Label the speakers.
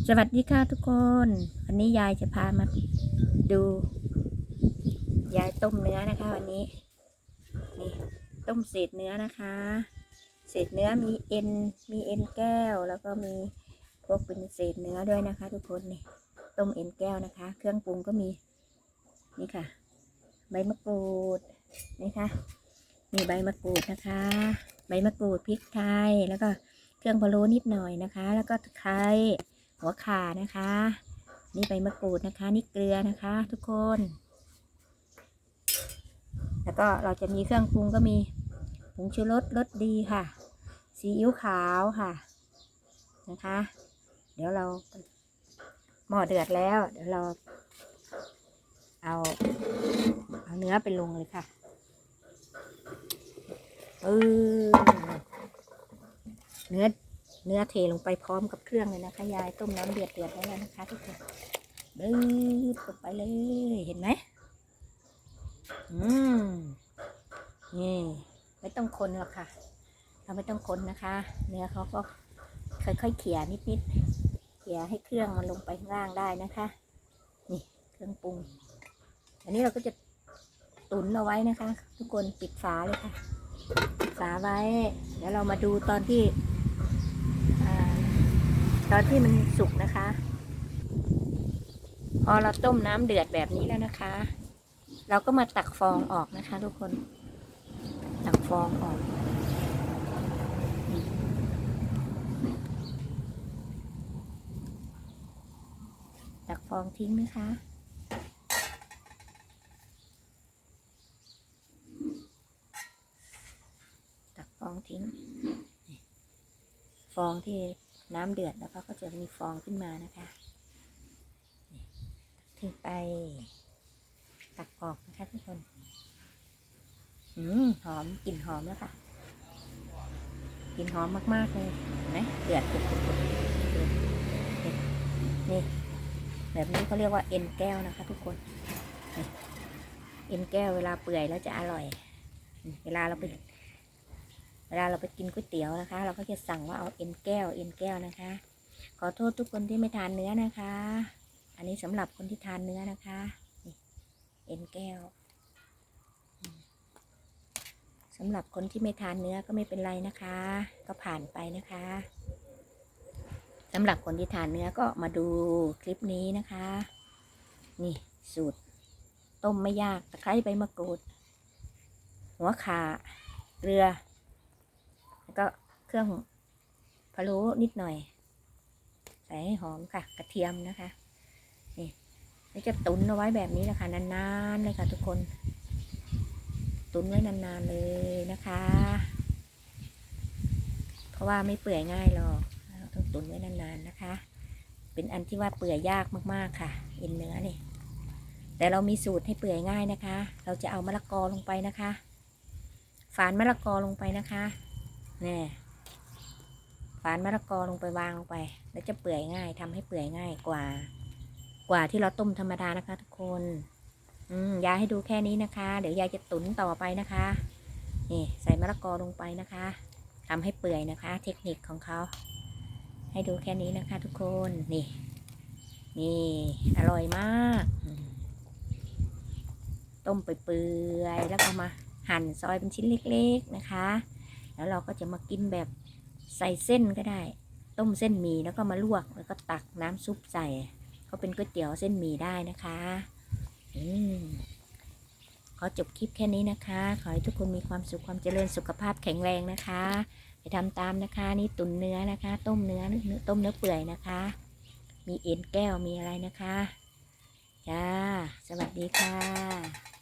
Speaker 1: สวัสดีค่ะทุกคน วันนี้ยายจะพามาดู ยายต้มเนื้อนะคะ วันนี้นี่ต้มเศษเนื้อนะคะ เศษเนื้อมีเอ็นมีเอ็นแก้ว แล้วก็มีพวกเป็นเศษเนื้อด้วยนะคะ ทุกคนนี่ต้มเอ็นแก้วนะคะ เครื่องปรุงก็มีนี่ค่ะ ใบมะกรูดนี่ค่ะมีใบมะกรูดนะคะ ใบมะกรูดพริกไทยแล้วก็เครื่องพะโล้นิดหน่อยนะคะ แล้วก็ไคร้ หัวข่านะคะ นี่ใบมะกรูดนะคะ นี่เกลือนะคะ ทุกคน แล้วก็เราจะมีเครื่องปรุงก็มีผงชูรสรสดีค่ะซีอิ๊วขาวค่ะนะคะ เดี๋ยวเราหม้อเดือดแล้ว เดี๋ยวเรา เอาเอาเนื้อไปลงเลยค่ะเออเนื้อ เนื้อเทลงไปพร้อมกับเครื่องเลยนะคะ ยายต้มน้ำเดือดเดือดไว้แล้วนะคะทุกคนดื้อลงไปเลยเห็นไหมอืมนี่ไม่ต้องคนหรอกค่ะ เราไม่ต้องคนนะคะ เนื้อเขาก็ค่อยๆเขี่ยนิดๆเขี่ยให้เครื่องมันลงไปข้างล่างได้นะคะ นี่เครื่องปรุง อันนี้เราก็จะตุนเอาไว้นะคะ ทุกคนปิดฝาเลยค่ะปิดฝาไว้ เดี๋ยวเรามาดูตอนที่ ตอนที่มันสุกนะคะ พอเราต้มน้ำเดือดแบบนี้แล้วนะคะ เราก็มาตักฟองออกนะคะ ทุกคน ตักฟองออกตักฟองทิ้งนะคะตักฟองทิ้ง ฟองที่ น้ำเดือดแล้วก็ก็จะมีฟองขึ้นมานะคะนี่ทิ้งไป ตักออกนะคะทุกคนอืมหอมกลิ่นหอมแล้วค่ะกลิ่นหอมมาก ๆ เลยเห็นไหมเดือดปุดๆนี่นี่แบบนี้เขาเรียกว่าเอ็นแก้วนะคะ ทุกคนเอ็นแก้วเวลาเปื่อยแล้วจะอร่อย เวลาเราไป วลาเราไปกินก๋วยเตี๋ยวนะคะ เราก็จะสั่งว่าเอาเอ็นแก้วเอ็นแก้วนะคะ ขอโทษทุกคนที่ไม่ทานเนื้อนะคะ อันนี้สำหรับคนที่ทานเนื้อนะคะนี่เอ็นแก้วอืมสำหรับคนที่ไม่ทานเนื้อก็ไม่เป็นไรนะคะ ก็ผ่านไปนะคะสำหรับคนที่ทานเนื้อก็มาดูคลิปนี้นะคะ นี่สูตร ต้มไม่ยากตะไคร้ใบมะกรูด หัวขาเกลือ ก็เครื่องพะโล้นิดหน่อย ใส่ให้หอมค่ะ กระเทียมนะคะ นี่แล้วจะตุนเอาไว้แบบนี้นะคะนานๆเลยค่ะทุกคน ตุนไว้นานๆเลยนะคะ เพราะว่าไม่เปื่อยง่ายหรอกต้องตุนไว้นานๆนะคะ เป็นอันที่ว่าเปื่อยยากมากๆค่ะเอ็นเนื้อนี่แต่เรามีสูตรให้เปื่อยง่ายนะคะ เราจะเอามะละกอลงไปนะคะ ฝานมะละกอลงไปนะคะ นี่ฝานมะละกอลงไปวางลงไป แล้วจะเปื่อยง่ายทำให้เปื่อยง่ายกว่า กว่าที่เราต้มธรรมดานะคะ ทุกคน อืมยายให้ดูแค่นี้นะคะ เดี๋ยวยายจะตุ๋นต่อไปนะคะ นี่ใส่มะละกอลงไปนะคะทำให้เปื่อยนะคะ เทคนิคของเขา ให้ดูแค่นี้นะคะ ทุกคน นี่ นี่ อร่อยมาก ต้มไปเปื่อยแล้วก็มาหั่นซอยเป็นชิ้นเล็ก ๆนะคะ แล้วเราก็จะมากินแบบใส่เส้นก็ได้ ต้มเส้นหมี่แล้วก็มาลวกแล้วก็ตักน้ำซุปใส่ก็เป็นก๋วยเตี๋ยวเส้นหมี่ได้นะคะ อืมขอจบคลิปแค่นี้นะคะ ขอให้ทุกคนมีความสุขความเจริญสุขภาพแข็งแรงนะคะ ไปทำตามนะคะ นี่ตุ๋นเนื้อนะคะ ต้มเนื้อเนื้อต้มเนื้อเปื่อยนะคะ มีเอ็นแก้วมีอะไรนะคะจ้าสวัสดีค่ะ